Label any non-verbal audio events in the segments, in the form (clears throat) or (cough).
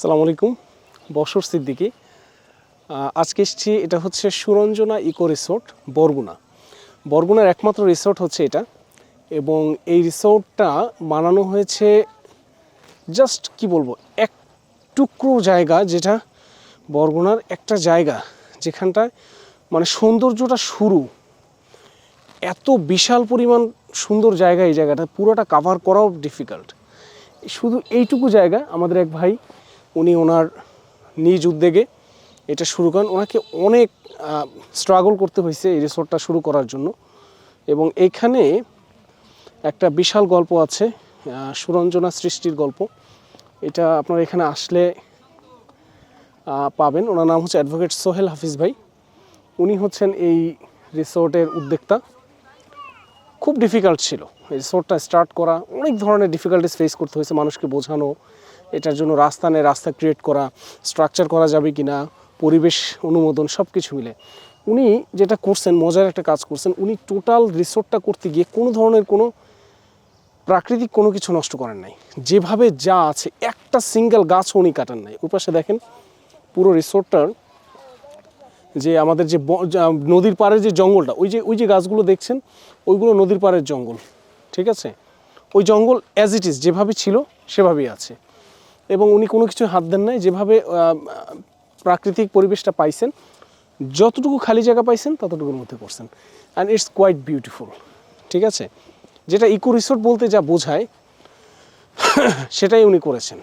সালাম আলাইকুম, বসর সিদ্দিকি। আজকে এসেছি, এটা হচ্ছে সুরঞ্জনা ইকো রিসোর্ট, বরগুনা। বরগুনার একমাত্র রিসোর্ট হচ্ছে এটা এবং এই রিসোর্টটা বানানো হয়েছে জাস্ট কি বলব, এক টুকরো জায়গা যেটা বরগুনার একটা জায়গা যেখানটায় মানে সৌন্দর্যটা শুরু। এত বিশাল পরিমাণ সুন্দর জায়গা এই জায়গাটা, পুরোটা কাভার করাও ডিফিকাল্ট শুধু এইটুকু জায়গা আমাদের এক ভাই উনি ওনার নিজ উদ্যোগে এটা শুরু করেন। ওনাকে অনেক স্ট্রাগল করতে হয়েছে এই রিসোর্টটা শুরু করার জন্য। এবং এইখানে একটা বিশাল গল্প আছে সুরঞ্জনা সৃষ্টির গল্প। এটা আপনারা এখানে আসলে পাবেন। ওনার নাম হচ্ছে অ্যাডভোকেট সোহেল হাফিজ ভাই। উনি হচ্ছেন এই রিসোর্টের উদ্যোক্তা। খুব ডিফিকাল্ট ছিল। রিসোর্টটা স্টার্ট করা, অনেক ধরনের ডিফিকাল্টিস ফেস করতে হয়েছে মানুষকে বোঝানো। এটার জন্য রাস্তা নেই রাস্তা ক্রিয়েট করা স্ট্রাকচার করা যাবে কি না পরিবেশ অনুমোদন সব কিছু মিলে। উনি যেটা করছেন, মজার একটা কাজ করছেন, উনি টোটাল রিসোর্টটা করতে গিয়ে কোনো ধরনের কোনো প্রাকৃতিক কোনো কিছু নষ্ট করেন নাই। যেভাবে যা আছে, একটা সিঙ্গেল গাছও উনি কাটান নাই। ওই পাশে দেখেন, পুরো রিসোর্টটার যে আমাদের যে নদীর পাড়ের যে জঙ্গলটা, ওই যে ওই যে গাছগুলো দেখছেন, ওইগুলো নদীর পাড়ের জঙ্গল, ঠিক আছে? ওই জঙ্গল অ্যাজ ইট ইজ যেভাবে ছিল, সেভাবেই আছে। এবং উনি কোনো কিছু হাত দেন নাই, যেভাবে প্রাকৃতিক পরিবেশটা পাইছেন, যতটুকু খালি জায়গা পাইছেন, ততটুকুর মধ্যে করছেন অ্যান্ড ইটস কোয়াইট বিউটিফুল ঠিক আছে? যেটা ইকো রিসোর্ট বলতে যা বোঝায়, সেটাই উনি করেছেন।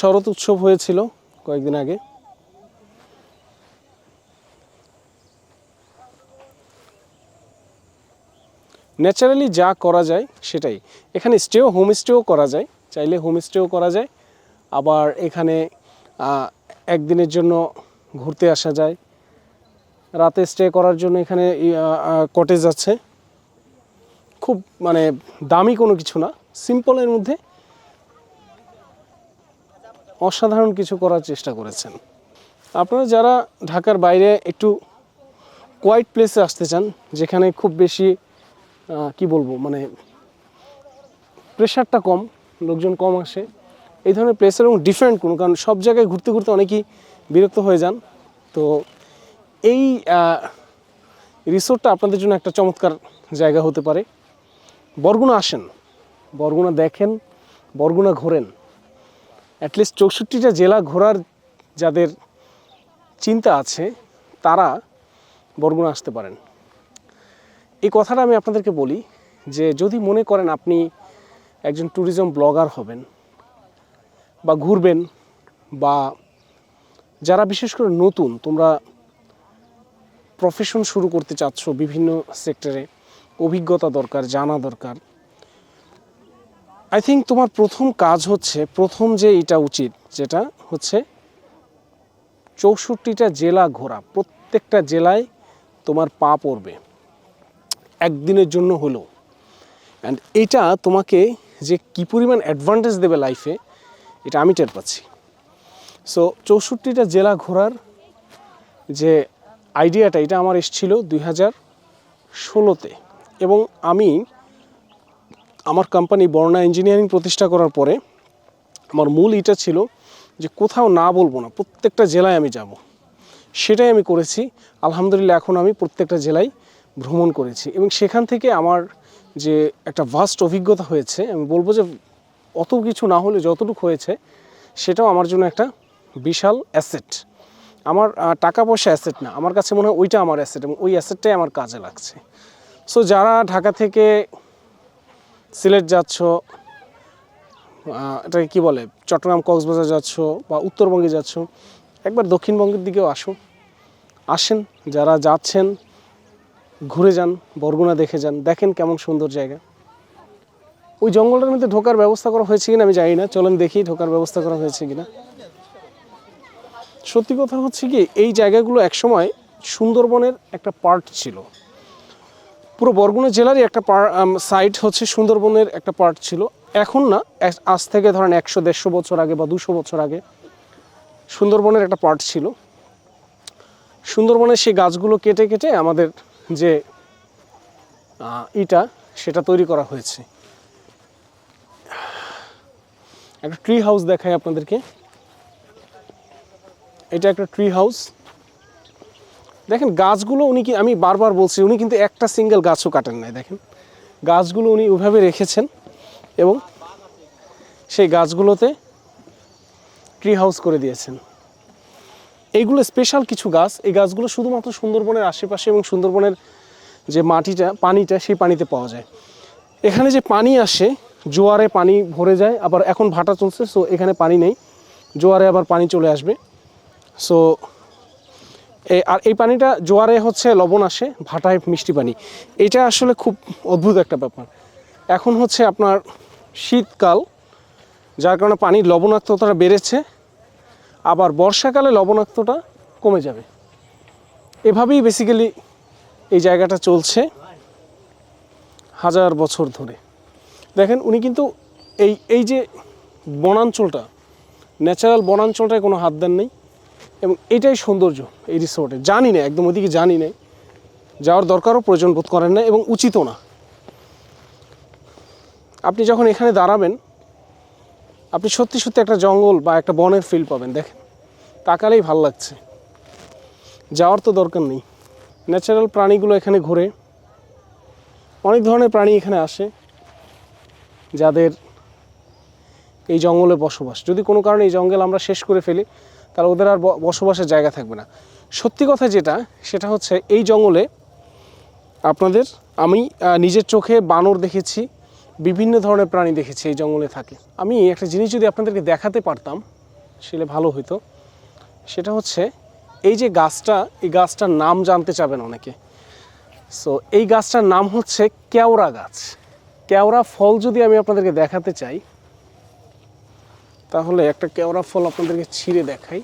শরৎ উৎসব হয়েছিল কয়েকদিন আগে। ন্যাচারালি যা করা যায় সেটাই। এখানে স্টেও হোমস্টেও করা যায়। চাইলে হোমস্টেও করা যায়। আবার এখানে একদিনের জন্য ঘুরতে আসা যায়। রাতে স্টে করার জন্য এখানে কটেজ আছে। খুব মানে দামি কোনো কিছু না সিম্পলের মধ্যে অসাধারণ কিছু করার চেষ্টা করেছেন। আপনারা যারা ঢাকার বাইরে একটু কোয়াইট প্লেসে আসতে চান, যেখানে খুব বেশি কি বলব মানে প্রেশারটা কম লোকজন কম আসে। এই ধরনের প্লেস এবং ডিফারেন্ট কোনো, কারণ সব জায়গায় ঘুরতে ঘুরতে অনেকেই বিরক্ত হয়ে যান। তো এই রিসোর্টটা আপনাদের জন্য একটা চমৎকার জায়গা হতে পারে। বরগুনা আসেন। বরগুনা দেখেন, বরগুনা ঘোরেন। অ্যাটলিস্ট চৌষট্টিটা জেলা ঘোরার যাদের চিন্তা আছে, তারা বরগুনা আসতে পারেন। এই কথাটা আমি আপনাদেরকে বলি যে, যদি মনে করেন আপনি একজন ট্যুরিজম ব্লগার হবেন বা ঘুরবেন বা যারা বিশেষ করে নতুন, তোমরা প্রফেশন শুরু করতে চাচ্ছ বিভিন্ন সেক্টরে অভিজ্ঞতা দরকার, জানা দরকার। আই থিঙ্ক তোমার প্রথম কাজ হচ্ছে, প্রথম যে এটা উচিত, যেটা হচ্ছে চৌষট্টিটা জেলা ঘোরা। প্রত্যেকটা জেলায় তোমার পা পড়বে। একদিনের জন্য হলেও। অ্যান্ড এটা তোমাকে যে কী পরিমাণ অ্যাডভান্টেজ দেবে লাইফে এটা আমি টের পাচ্ছি। সো চৌষট্টিটা জেলা ঘোরার যে আইডিয়াটা এটা আমার এসেছিল দুই হাজার ষোলোতে। এবং আমি আমার কোম্পানি বর্ণা ইঞ্জিনিয়ারিং প্রতিষ্ঠা করার পরে, আমার মূল এটা ছিল যে কোথাও না বলব না, প্রত্যেকটা জেলায় আমি যাব। সেটাই আমি করেছি। আলহামদুলিল্লাহ, এখন আমি প্রত্যেকটা জেলায় ভ্রমণ করেছি। এবং সেখান থেকে আমার যে একটা ভাস্ট অভিজ্ঞতা হয়েছে, আমি বলব যে অত কিছু না হলে যতটুকু হয়েছে, সেটাও আমার জন্য একটা বিশাল অ্যাসেট আমার টাকা পয়সা অ্যাসেট না, আমার কাছে মনে হয় ওইটা আমার অ্যাসেট এবং ওই অ্যাসেটটাই আমার কাজে লাগছে। সো যারা ঢাকা থেকে সিলেট যাচ্ছ এটাকে কি বলে, চট্টগ্রাম কক্সবাজার যাচ্ছ বা উত্তরবঙ্গে যাচ্ছ, একবার দক্ষিণবঙ্গের দিকেও আসো। আসেন, যারা যাচ্ছেন ঘুরে যান, বরগুনা দেখে যান, দেখেন কেমন সুন্দর জায়গা। ওই জঙ্গলটার মধ্যে ঢোকার ব্যবস্থা করা হয়েছে কিনা আমি জানি না, চলেন দেখি ঢোকার ব্যবস্থা করা হয়েছে কিনা। সত্যি কথা হচ্ছে কি, এই জায়গাগুলো একসময় সুন্দরবনের একটা পার্ট ছিল। পুরো বরগুনা জেলারই একটা সাইড হচ্ছে সুন্দরবনের একটা পার্ট ছিল। এখন না আজ থেকে ধরেন একশো, দেড়শো বছর আগে বা দুশো বছর আগে সুন্দরবনের একটা পার্ট ছিল। সুন্দরবনের সেই গাছগুলো কেটে কেটে আমাদের যে ইটা সেটা তৈরি করা হয়েছে। একটা ট্রি হাউস দেখায় আপনাদেরকে। এটা একটা ট্রি হাউস দেখেন, গাছগুলো উনি কি, আমি বারবার বলছি, উনি কিন্তু একটা সিঙ্গেল গাছও কাটেন নাই, দেখেন। গাছগুলো উনি ওইভাবে রেখেছেন এবং সেই গাছগুলোতে ট্রি হাউস করে দিয়েছেন। এইগুলো স্পেশাল কিছু গাছ। এই গাছগুলো শুধুমাত্র সুন্দরবনের আশেপাশে এবং সুন্দরবনের যে মাটিটা, পানিটা, সেই পানিতে পাওয়া যায়। এখানে যে পানি আসে, জোয়ারে পানি ভরে যায়, আবার এখন ভাটা চলছে সো এখানে পানি নেই। জোয়ারে আবার পানি চলে আসবে। সো আর এই পানিটা জোয়ারে হচ্ছে লবণ আসে, ভাটায় মিষ্টি পানি। এটা আসলে খুব অদ্ভুত একটা ব্যাপার। এখন হচ্ছে আপনার শীতকাল, যার কারণে পানির লবণাক্ততাটা বেড়েছে। আবার বর্ষাকালে লবণাক্তটা কমে যাবে। এভাবেই বেসিক্যালি এই জায়গাটা চলছে হাজার বছর ধরে। দেখেন, উনি কিন্তু এই এই যে বনাঞ্চলটা ন্যাচারাল বনাঞ্চলটায় কোনো হাত দেন নেই এবং এটাই সৌন্দর্য এই রিসোর্টে জানি না, একদম ওদিকে জানি না যাওয়ার দরকারও প্রয়োজন বোধ করেন না এবং উচিতও না। আপনি যখন এখানে দাঁড়াবেন আপনি সত্যি সত্যি একটা জঙ্গল বা একটা বনের ফিল পাবেন, দেখেন। তাকালেই ভালো লাগছে। যাওয়ার তো দরকার নেই। ন্যাচারাল প্রাণীগুলো এখানে ঘোরে। অনেক ধরনের প্রাণী এখানে আসে যাদের এই জঙ্গলে বসবাস। যদি কোনো কারণে এই জঙ্গল আমরা শেষ করে ফেলি, তাহলে ওদের আর বসবাসের জায়গা থাকবে না। সত্যি কথা যেটা, সেটা হচ্ছে এই জঙ্গলে আপনাদের আমি নিজের চোখে বানর দেখেছি। বিভিন্ন ধরনের প্রাণী দেখেছি এই জঙ্গলে থাকে। আমি একটা জিনিস যদি আপনাদেরকে দেখাতে পারতাম, সেটা ভালো হতো সেটা হচ্ছে, এই যে গাছটা, এই গাছটার নাম জানতে চাবেন অনেকে। সো এই গাছটার নাম হচ্ছে কেওড়া গাছ। কেওড়া ফল যদি আমি আপনাদেরকে দেখাতে চাই, তাহলে একটা কেওড়া ফল আপনাদেরকে ছিঁড়ে দেখাই।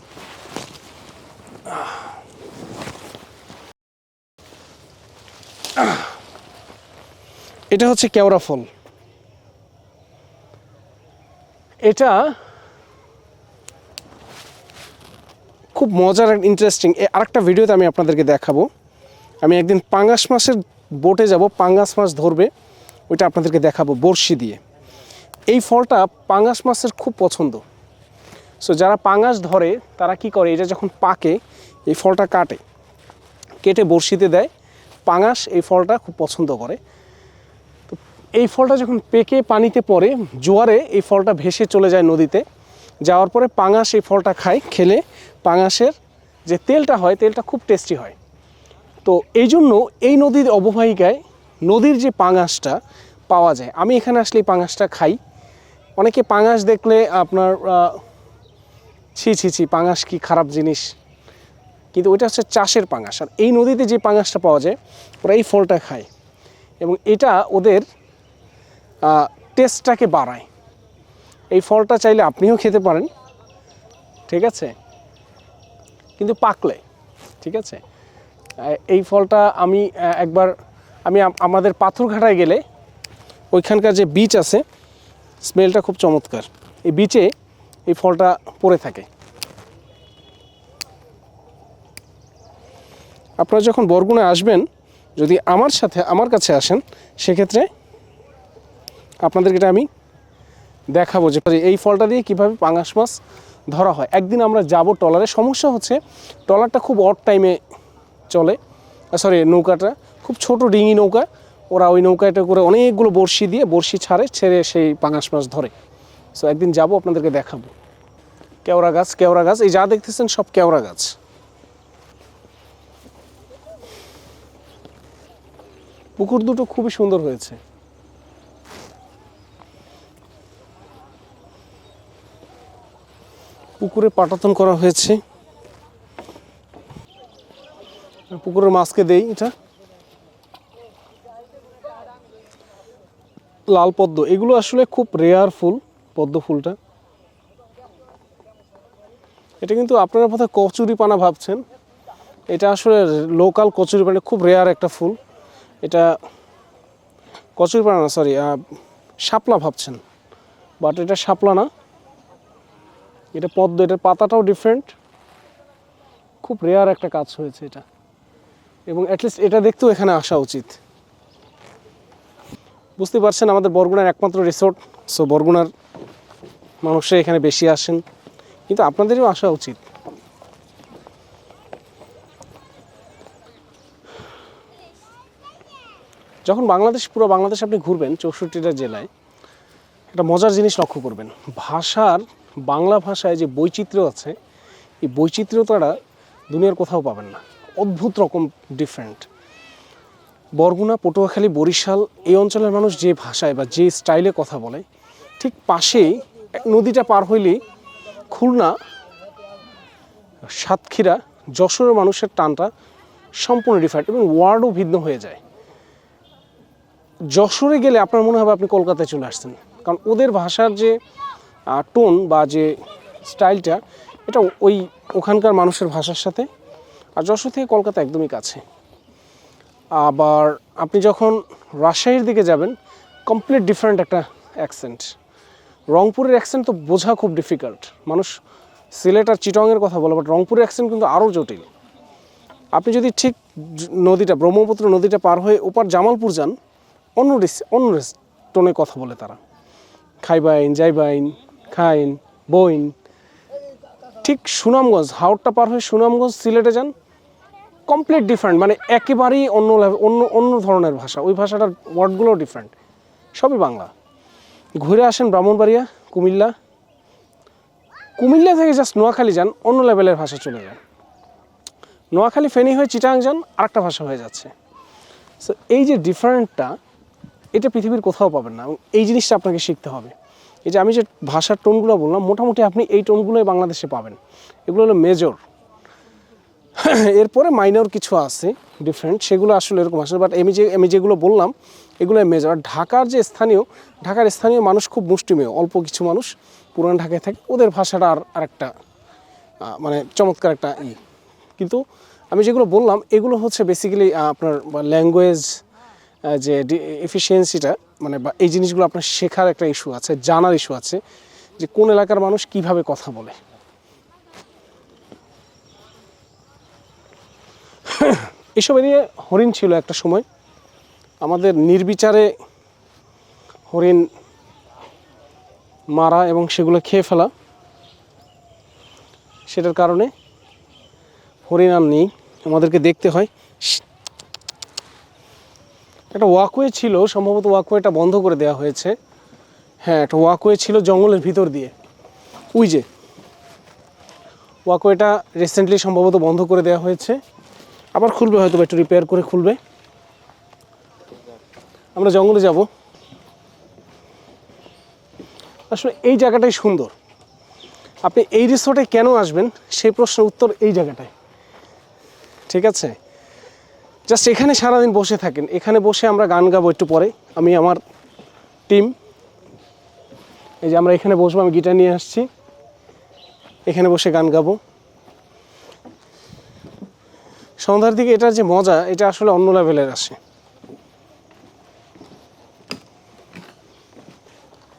এটা হচ্ছে কেওড়া ফল। এটা খুব মজার অ্যান্ড ইন্টারেস্টিং আরেকটা ভিডিওতে আমি আপনাদেরকে দেখাবো। আমি একদিন পাঙ্গাস মাছের বোটে যাব, পাঙ্গাস মাছ ধরবে, ওইটা আপনাদেরকে দেখাবো বড়শি দিয়ে। এই ফলটা পাঙ্গাস মাছের খুব পছন্দ। সো যারা পাঙ্গাস ধরে, তারা কি করে, এটা যখন পাকে, এই ফলটা কাটে, কেটে বড়শিতে দেয়, পাঙ্গাস এই ফলটা খুব পছন্দ করে। এই ফলটা যখন পেকে পানিতে পড়ে, জোয়ারে এই ফলটা ভেসে চলে যায় নদীতে। যাওয়ার পরে পাঙ্গাস এই ফলটা খায়, খেলে। পাঙ্গাসের যে তেলটা হয়, তেলটা খুব টেস্টি হয়। তো এই জন্য এই নদীর অববাহিকায় নদীর যে পাঙাশটা পাওয়া যায়। আমি এখানে আসলে এই পাঙাশটা খাই। অনেকে পাঙাশ দেখলে আপনার ছি ছি ছি, পাঙাশ কি খারাপ জিনিস। কিন্তু ওইটা হচ্ছে চাষের পাঙাশ। আর এই নদীতে যে পাঙাশটা পাওয়া যায়, ওরা এই ফলটা খায়। এবং এটা ওদের টেস্টটাকে বাড়ায়। এই ফলটা চাইলে আপনিও খেতে পারেন, ঠিক আছে? কিন্তু পাকলে, ঠিক আছে? এই ফলটা আমি একবার আমি আমাদের পাথরঘাটায় গেলে ওইখানকার যে বিচ আছে, স্মেলটা খুব চমৎকার। এই বিচে এই ফলটা পড়ে থাকে। আপনারা যখন বরগুনায় আসবেন, যদি আমার সাথে, আমার কাছে আসেন, সেক্ষেত্রে আপনাদেরকে এটা আমি দেখাবো যে এই ফলটা দিয়ে কীভাবে পাঙাশ মাছ ধরা হয়। একদিন আমরা যাব ট্রলারে, সমস্যা হচ্ছে ট্রলারটা খুব অট টাইমে চলে। সরি নৌকাটা খুব ছোট, ডিঙি নৌকা। ওরা ওই নৌকাটা করে অনেকগুলো বড়শি দিয়ে বড়শি ছাড়ে, ছেড়ে সেই পাঙাশ মাছ ধরে। সো একদিন যাব, আপনাদেরকে দেখাবো। কেওড়া গাছ কেওড়া গাছ, এই যা দেখতেছেন সব কেওড়া গাছ। পুকুর দুটো খুবই সুন্দর হয়েছে। পুকুরে পাটাতন করা হয়েছে। পুকুরের মাছকে দেই এটা। লাল পদ্ম, এগুলো আসলে খুব রেয়ার ফুল, পদ্ম ফুলটা। এটা কিন্তু আপনারা বোধহয় কচুরি পানা ভাবছেন। এটা আসলে লোকাল কচুরি পানা খুব রেয়ার একটা ফুল। এটা কচুরি পানা না সরি শাপলা ভাবছেন। বাট এটা শাপলা না। এটা পদ্ম, এটার পাতাটাও ডিফারেন্ট খুব রেয়ার একটা কাজ হয়েছে এটা। এবং অ্যাটলিস্ট এটা দেখতেও এখানে আসা উচিত। বুঝতে পারছেন, আমাদের বরগুনার একমাত্র রিসোর্ট সো বরগুনার মানুষরা এখানে বেশি আসেন। কিন্তু আপনাদেরও আসা উচিত। যখন বাংলাদেশ, পুরো বাংলাদেশ আপনি ঘুরবেন চৌষট্টিটা জেলায়, একটা মজার জিনিস লক্ষ্য করবেন। ভাষার বাংলা ভাষায় যে বৈচিত্র্য আছে, এই বৈচিত্র্যতাটা দুনিয়ার কোথাও পাবেন না। অদ্ভুত রকম ডিফারেন্ট বরগুনা, পটুয়াখালী, বরিশাল, এই অঞ্চলের মানুষ যে ভাষায় বা যে স্টাইলে কথা বলে, ঠিক পাশেই নদীটা পার হইলেই খুলনা, সাতক্ষীরা, যশোরের মানুষের টানটা সম্পূর্ণ ডিফারেন্ট এবং ওয়ার্ডও ভিন্ন হয়ে যায়। যশোরে গেলে আপনার মনে হবে আপনি কলকাতায় চলে আসছেন। কারণ ওদের ভাষার যে টোন বা যে স্টাইলটা, এটা ওই ওখানকার মানুষের ভাষার সাথে। আর যশোর থেকে কলকাতা একদমই কাছে। আবার আপনি যখন রাজশাহীর দিকে যাবেন কমপ্লিট ডিফারেন্ট একটা অ্যাকসেন্ট রংপুরের অ্যাকসেন্ট তো বোঝা খুব ডিফিকাল্ট মানুষ সিলেট আর চিটংয়ের কথা বলে বাট রংপুরের অ্যাকসেন্ট কিন্তু আরও জটিল। আপনি যদি ঠিক নদীটা, ব্রহ্মপুত্র নদীটা পার হয়ে ওপার জামালপুর যান, অন্য অন্য টোনে কথা বলে তারা। খাইবাইন, যাইবাইন খাইন, বইন। ঠিক সুনামগঞ্জ হাওড়টা পার হয়ে সুনামগঞ্জ, সিলেটে যান কমপ্লিট ডিফারেন্ট মানে একেবারেই অন্য অন্য অন্য ধরনের ভাষা। ওই ভাষাটার ওয়ার্ডগুলো ডিফারেন্ট সবই বাংলা। ঘুরে আসেন ব্রাহ্মণবাড়িয়া, কুমিল্লা। কুমিল্লা থেকে জাস্ট নোয়াখালী যান, অন্য লেভেলের ভাষা চলে যান। নোয়াখালী ফেনী হয়ে চিটাং যান, আরেকটা ভাষা হয়ে যাচ্ছে। সো এই যে ডিফারেন্টটা এটা পৃথিবীর কোথাও পাবেন না এই জিনিসটা আপনাকে শিখতে হবে। এই যে আমি যে ভাষার টোনগুলো বললাম, মোটামুটি আপনি এই টোনগুলোই বাংলাদেশে পাবেন। এগুলো হলো মেজর (clears throat) এরপরে মাইনর কিছু আছে ডিফারেন্ট সেগুলো আসলে এরকম আসলে বাট আমি যে, আমি যেগুলো বললাম এগুলো মেজর আর ঢাকার যে স্থানীয়, ঢাকার স্থানীয় মানুষ খুব মুষ্টিমেয়, অল্প কিছু মানুষ পুরান ঢাকায় থাকে। ওদের ভাষাটা আর আরেকটা মানে চমৎকার একটা ই। কিন্তু আমি যেগুলো বললাম, এগুলো হচ্ছে বেসিক্যালি আপনার ল্যাঙ্গুয়েজ যে এফিসিয়েন্সিটা মানে বা এই জিনিসগুলো আপনার শেখার একটা ইস্যু আছে, জানার ইস্যু আছে, যে কোন এলাকার মানুষ কীভাবে কথা বলে। (coughs) এসব নিয়ে হরিণ ছিল একটা সময়। আমাদের নির্বিচারে হরিণ মারা এবং সেগুলো খেয়ে ফেলা। সেটার কারণে হরিণ আর নেই। আমাদেরকে দেখতে হয়। একটা ওয়াকওয়ে ছিল, সম্ভবত ওয়াকওয়েটা বন্ধ করে দেওয়া হয়েছে। হ্যাঁ একটা ওয়াকওয়ে ছিল জঙ্গলের ভিতর দিয়ে। ওই যে ওয়াকওয়েটা রিসেন্টলি সম্ভবত বন্ধ করে দেওয়া হয়েছে। আবার খুলবে হয়তো একটু রিপেয়ার করে খুলবে। আমরা জঙ্গলে যাব। আসলে এই জায়গাটাই সুন্দর। আপনি এই রিসোর্টে কেন আসবেন? সেই প্রশ্নের উত্তর এই জায়গাটায় ঠিক আছে? জাস্ট এখানে সারাদিন বসে থাকেন। এখানে বসে আমরা গান গাবো একটু পরে। আমি আমার টিম এই যে আমরা এখানে বসবো, আমি গিটার নিয়ে আসছি। এখানে বসে গান গাবো। সন্ধ্যার দিকে এটার যে মজা, এটা আসলে অন্য লেভেলের আসে।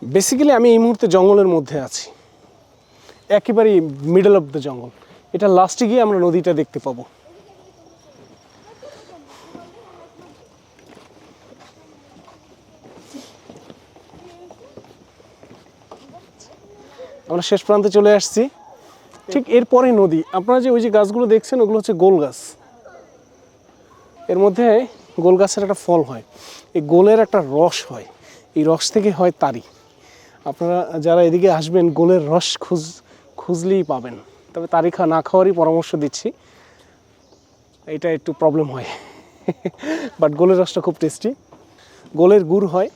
বেসিক্যালি আমি এই মুহূর্তে জঙ্গলের মধ্যে আছি। একেবারেই মিডল অফ দ্য জঙ্গল এটা লাস্টে গিয়ে আমরা নদীটা দেখতে পাবো। আমরা শেষ প্রান্তে চলে আসছি। ঠিক এরপরে নদী। আপনারা যে ওই যে গাছগুলো দেখছেন, ওগুলো হচ্ছে গোল গাছ। এর মধ্যে গোল গাছের একটা ফল হয়। এই গোলের একটা রস হয়। এই রস থেকে হয় তারি। আপনারা যারা এদিকে আসবেন, গোলের রস খুঁজ, খুঁজলেই পাবেন। তবে তারি খা, না খাওয়ারই পরামর্শ দিচ্ছি। এটা একটু প্রবলেম হয়। (laughs) বাট গোলের রসটা খুব টেস্টি গোলের গুড় হয়।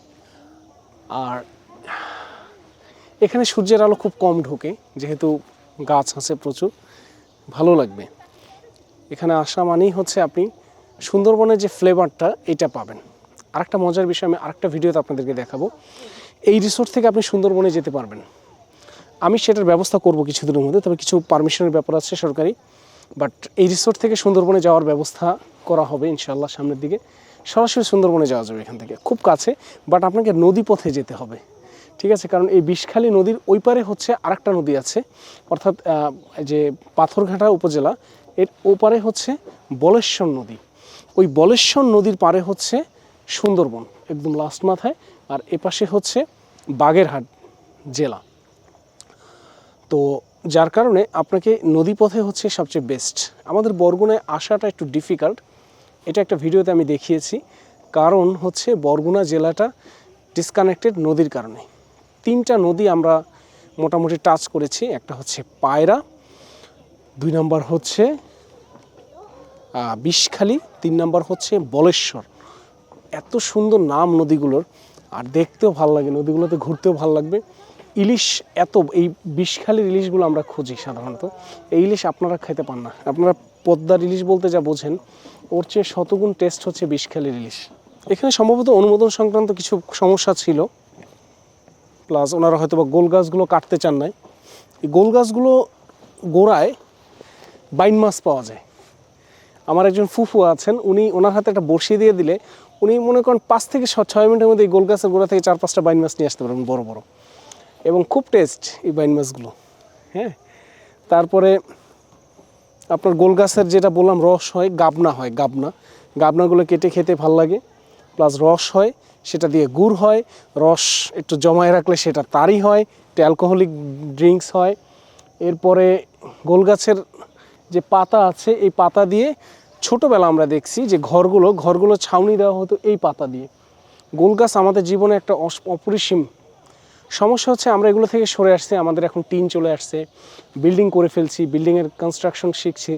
আর এখানে সূর্যের আলো খুব কম ঢোকে, যেহেতু গাছ আছে প্রচুর, ভালো লাগবে। এখানে আসা মানেই হচ্ছে আপনি সুন্দরবনের যে ফ্লেভারটা এটা পাবেন। আরেকটা মজার বিষয়, আমি আরেকটা ভিডিওতে আপনাদেরকে দেখাবো। এই রিসোর্ট থেকে আপনি সুন্দরবনে যেতে পারবেন। আমি সেটার ব্যবস্থা করব কিছুদিনের মধ্যে, তবে কিছু পারমিশনের ব্যাপার আছে সরকারি। বাট এই রিসোর্ট থেকে সুন্দরবনে যাওয়ার ব্যবস্থা করা হবে ইনশাল্লাহ সামনের দিকে। সরাসরি সুন্দরবনে যাওয়া যাবে এখান থেকে, খুব কাছে। বাট আপনাকে নদী পথে যেতে হবে। ঠিক আছে? কারণ এই বিষখালী নদীর ওই পারে হচ্ছে আরেকটা নদী আছে, অর্থাৎ যে পাথরঘাটা উপজেলা, এর ওপারে হচ্ছে বলেশ্বর নদী। ওই বলেশ্বর নদীর পারে হচ্ছে সুন্দরবন, একদম লাস্ট মাথায়, আর এপাশে হচ্ছে বাগেরহাট জেলা। তো যার কারণে আপনাকে নদীপথে হচ্ছে সবচেয়ে বেস্ট আমাদের বরগুনায় আসাটা একটু ডিফিকাল্ট এটা একটা ভিডিওতে আমি দেখিয়েছি। কারণ হচ্ছে বরগুনা জেলাটা ডিসকানেক্টেড নদীর কারণে। তিনটা নদী আমরা মোটামুটি টাচ করেছি। একটা হচ্ছে পায়রা, দুই নম্বর হচ্ছে বিষখালি, তিন নম্বর হচ্ছে বলেশ্বর। এত সুন্দর নাম নদীগুলোর, আর দেখতেও ভালো লাগে, নদীগুলোতে ঘুরতেও ভালো লাগবে। ইলিশ এত, এই বিষখালীর ইলিশগুলো আমরা খুঁজি সাধারণত। এই ইলিশ আপনারা খেতে পান না। আপনারা পদ্মার ইলিশ বলতে যা বোঝেন, ওর চেয়ে শতগুণ টেস্ট হচ্ছে বিষখালীর ইলিশ। এখানে সম্ভবত অনুমোদন সংক্রান্ত কিছু সমস্যা ছিল। প্লাস ওনারা হয়তো বা গোল গাছগুলো কাটতে চান নাই। এই গোল গাছগুলো গোড়ায় বাইন মাছ পাওয়া যায়। আমার একজন ফুফু আছেন, উনি ওনার হাতে একটা বড়শি দিয়ে দিলে উনি মনে করেন পাঁচ থেকে ছয় মিনিটের মধ্যে এই গোল গাছের গোড়া থেকে চার পাঁচটা বাইন মাছ নিয়ে আসতে পারবেন বড় বড়। এবং খুব টেস্ট এই বাইন মাছগুলো হ্যাঁ? তারপরে আপনার গোল গাছের যেটা বললাম রস হয়, গাবনা হয়, গাবনা। গাবনাগুলো কেটে খেতে ভালো লাগে, প্লাস রস হয় সেটা দিয়ে গুড় হয়, রস একটু জমায় রাখলে সেটা তারই হয়, একটু অ্যালকোহলিক ড্রিঙ্কস হয়। এরপরে গোল গাছের যে পাতা আছে, এই পাতা দিয়ে ছোটোবেলা আমরা দেখছি যে ঘরগুলো ঘরগুলো ছাউনি দেওয়া হতো এই পাতা দিয়ে। গোল গাছ আমাদের জীবনে একটা অপরিসীম সমস্যা হচ্ছে আমরা এগুলো থেকে সরে আসছি, আমাদের এখন টিন চলে আসছে বিল্ডিং করে ফেলছি বিল্ডিংয়ের কনস্ট্রাকশন শিখছি।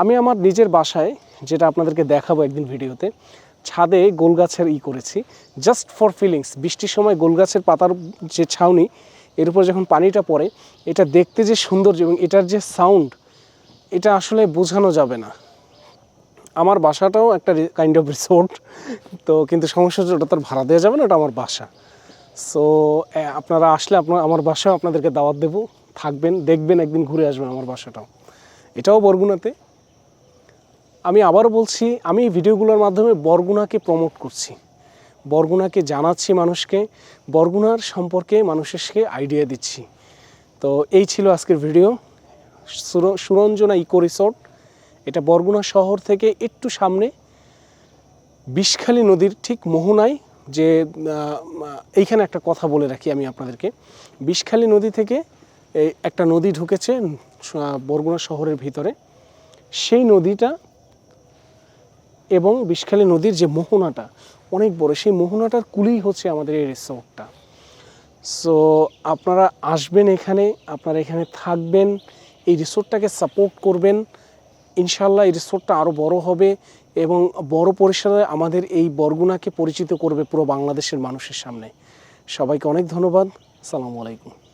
আমি আমার নিজের বাসায়, যেটা আপনাদেরকে দেখাবো একদিন ভিডিওতে ছাদে গোল গাছের ই করেছি জাস্ট ফর ফিলিংস বৃষ্টির সময় গোল গাছের পাতার যে ছাউনি, এর উপর যখন পানিটা পড়ে, এটা দেখতে যে সৌন্দর্য এবং এটার যে সাউন্ড এটা আসলে বোঝানো যাবে না। আমার বাসাটাও একটা কাইন্ড অফ রিসোর্ট তো কিন্তু সমস্যা হচ্ছে ওটা তার ভাড়া দেওয়া যাবে না, ওটা আমার বাসা। সো আপনারা আসলে আপনার, আমার বাসাও আপনাদেরকে দাওয়াত দেবো, থাকবেন, দেখবেন, একদিন ঘুরে আসবেন আমার বাসাটাও। এটাও বরগুনাতে। আমি আবারও বলছি, আমি ভিডিওগুলোর মাধ্যমে বরগুনাকে প্রমোট করছি। বরগুনাকে জানাচ্ছি মানুষকে, বরগুনার সম্পর্কে মানুষকে আইডিয়া দিচ্ছি। তো এই ছিল আজকের ভিডিও সুরঞ্জনা ইকো রিসোর্ট। এটা বরগুনা শহর থেকে একটু সামনে। বিষখালী নদীর ঠিক মোহনায় যে এইখানে একটা কথা বলে রাখি আমি আপনাদেরকে। বিষখালী নদী থেকে একটা নদী ঢুকেছে বরগুনা শহরের ভিতরে। সেই নদীটা এবং বিষখালী নদীর যে মোহনাটা, অনেক বড়, সেই মোহনাটার কুলেই হচ্ছে আমাদের এই রিসোর্টটা। সো আপনারা আসবেন এখানে, আপনারা এখানে থাকবেন, এই রিসোর্টটাকে সাপোর্ট করবেন। ইনশাল্লাহ এই রিসোর্টটা আরও বড় হবে এবং বড় পরিসরে আমাদের এই বরগুনাকে পরিচিত করবে পুরো বাংলাদেশের মানুষের সামনে। সবাইকে অনেক ধন্যবাদ। সালামু আলাইকুম।